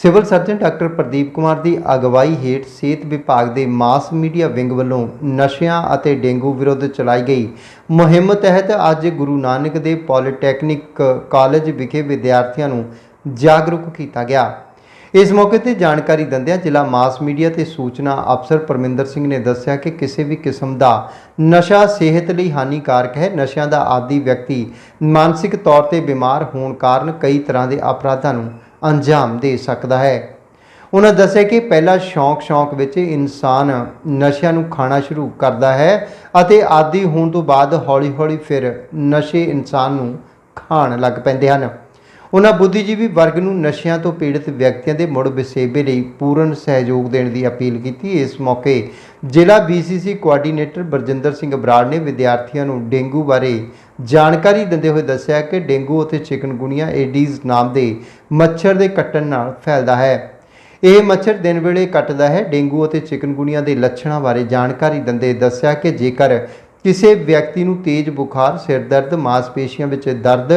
Civil surgeon doctor Pradeep Kumar ਦੀ ਅਗਵਾਈ ਹੇਠ ਸਿਹਤ ਵਿਭਾਗ ਦੇ ਮਾਸ ਮੀਡੀਆ ਵਿੰਗ ਵੱਲੋਂ ਨਸ਼ਿਆਂ ਅਤੇ ਡੇਂਗੂ ਵਿਰੁੱਧ ਚਲਾਈ ਗਈ ਮੁਹਿੰਮ ਤਹਿਤ ਅੱਜ ਗੁਰੂ ਨਾਨਕ ਦੇਵ ਪੋਲੀਟੈਕਨਿਕ ਕਾਲਜ ਵਿਖੇ ਵਿਦਿਆਰਥੀਆਂ ਨੂੰ ਜਾਗਰੂਕ ਕੀਤਾ ਗਿਆ। ਇਸ ਮੌਕੇ ਤੇ ਜਾਣਕਾਰੀ ਦਿੰਦਿਆਂ ਜ਼ਿਲ੍ਹਾ ਮਾਸ ਮੀਡੀਆ ਤੇ ਸੂਚਨਾ ਅਫਸਰ ਪਰਮਿੰਦਰ ਸਿੰਘ ਨੇ ਦੱਸਿਆ ਕਿ ਕਿਸੇ ਵੀ ਕਿਸਮ ਦਾ ਨਸ਼ਾ ਸਿਹਤ ਲਈ ਹਾਨੀਕਾਰਕ ਹੈ। ਨਸ਼ਿਆਂ ਦਾ ਆਦੀ ਵਿਅਕਤੀ ਮਾਨਸਿਕ ਤੌਰ ਤੇ ਬਿਮਾਰ ਹੋਣ ਕਾਰਨ ਕਈ ਤਰ੍ਹਾਂ ਦੇ ਅਪਰਾਧਾਂ ਨੂੰ ਅੰਜਾਮ ਦੇ ਸਕਦਾ ਹੈ। ਉਹਨਾਂ ਦੱਸਿਆ ਕਿ ਪਹਿਲਾ ਸ਼ੌਂਕ ਸ਼ੌਂਕ ਵਿੱਚ ਇਨਸਾਨ ਨਸ਼ਿਆਂ ਨੂੰ ਖਾਣਾ ਸ਼ੁਰੂ ਕਰਦਾ ਹੈ ਅਤੇ ਆਦੀ ਹੋਣ ਤੋਂ ਬਾਅਦ ਹੌਲੀ-ਹੌਲੀ ਫਿਰ ਨਸ਼ੇ ਇਨਸਾਨ ਨੂੰ ਖਾਣ ਲੱਗ ਪੈਂਦੇ ਹਨ। ਉਹਨਾਂ ਬੁੱਧੀਜੀਵੀ ਵਰਗ ਨੂੰ ਨਸ਼ਿਆਂ ਤੋਂ ਪੀੜਤ ਵਿਅਕਤੀਆਂ ਦੇ ਮੁੜ ਵਸੇਬੇ ਲਈ ਪੂਰਨ ਸਹਿਯੋਗ ਦੇਣ ਦੀ ਅਪੀਲ ਕੀਤੀ। ਇਸ ਮੌਕੇ ਜ਼ਿਲ੍ਹਾ BCC ਕੋਆਰਡੀਨੇਟਰ ਬਰਜਿੰਦਰ ਸਿੰਘ ਬਰਾੜ ਨੇ ਵਿਦਿਆਰਥੀਆਂ ਨੂੰ ਡੇਂਗੂ ਬਾਰੇ ਜਾਣਕਾਰੀ ਦਿੰਦੇ ਹੋਏ ਦੱਸਿਆ ਕਿ ਡੇਂਗੂ ਅਤੇ ਚਿਕਨਗੁਨੀਆ ਏਡੀਜ਼ ਨਾਮ ਦੇ ਮੱਛਰ ਦੇ ਕੱਟਣ ਨਾਲ ਫੈਲਦਾ ਹੈ। ਇਹ ਮੱਛਰ ਦਿਨ ਵੇਲੇ ਕੱਟਦਾ ਹੈ। ਡੇਂਗੂ ਅਤੇ ਚਿਕਨਗੁਨੀਆ ਦੇ ਲੱਛਣਾਂ ਬਾਰੇ ਜਾਣਕਾਰੀ ਦਿੰਦੇ ਦੱਸਿਆ ਕਿ ਜੇਕਰ ਕਿਸੇ ਵਿਅਕਤੀ ਨੂੰ ਤੇਜ਼ ਬੁਖਾਰ, ਸਿਰ ਦਰਦ, ਮਾਸਪੇਸ਼ੀਆਂ ਵਿੱਚ ਦਰਦ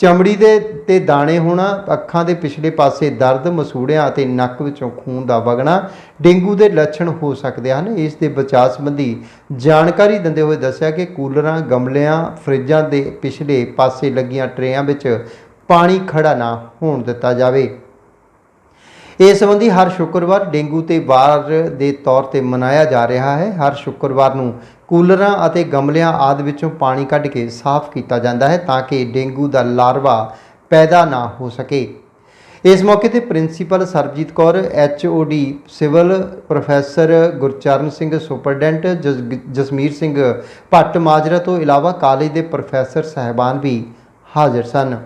ਚਮੜੀ ਦੇ ਤੇ ਦਾਣੇ ਹੋਣਾ, ਅੱਖਾਂ ਦੇ ਪਿਛਲੇ ਪਾਸੇ ਦਰਦ, ਮਸੂੜਿਆਂ ਅਤੇ ਨੱਕ ਵਿੱਚੋਂ ਖੂਨ ਦਾ ਵਗਣਾ, ਡੇਂਗੂ ਦੇ ਲੱਛਣ ਹੋ ਸਕਦੇ ਹਨ। ਇਸ ਦੇ ਬਚਾਅ ਸੰਬੰਧੀ ਜਾਣਕਾਰੀ ਦਿੰਦੇ ਹੋਏ ਦੱਸਿਆ ਕਿ ਕੂਲਰਾਂ, ਗਮਲਿਆਂ, ਫਰਿੱਜਾਂ ਦੇ ਪਿਛਲੇ ਪਾਸੇ ਲੱਗੀਆਂ ਟਰੇਆਂ ਵਿੱਚ ਪਾਣੀ ਖੜਾ ਨਾ ਹੋਣ ਦਿੱਤਾ ਜਾਵੇ। ਇਸ ਸੰਬੰਧੀ ਹਰ ਸ਼ੁੱਕਰਵਾਰ ਡੇਂਗੂ ਤੇ ਵਾਰ ਦੇ ਤੌਰ ਤੇ ਮਨਾਇਆ ਜਾ ਰਿਹਾ ਹੈ। ਹਰ ਸ਼ੁੱਕਰਵਾਰ ਨੂੰ ਕੂਲਰਾਂ ਅਤੇ ਗਮਲਿਆਂ ਆਦਿ ਵਿੱਚੋਂ ਪਾਣੀ ਕੱਢ ਕੇ ਸਾਫ਼ ਕੀਤਾ ਜਾਂਦਾ ਹੈ ਤਾਂ ਕਿ ਡੇਂਗੂ ਦਾ ਲਾਰਵਾ ਪੈਦਾ ਨਾ ਹੋ ਸਕੇ। ਇਸ ਮੌਕੇ ਤੇ principal Sarabjit Kaur HOD civil professor Gurcharan Singh, superintendent Jasmir Singh Bhatt Majra ਤੋਂ ਇਲਾਵਾ ਕਾਲਜ ਦੇ ਪ੍ਰੋਫੈਸਰ ਸਹਿਬਾਨ ਵੀ ਹਾਜ਼ਰ ਸਨ।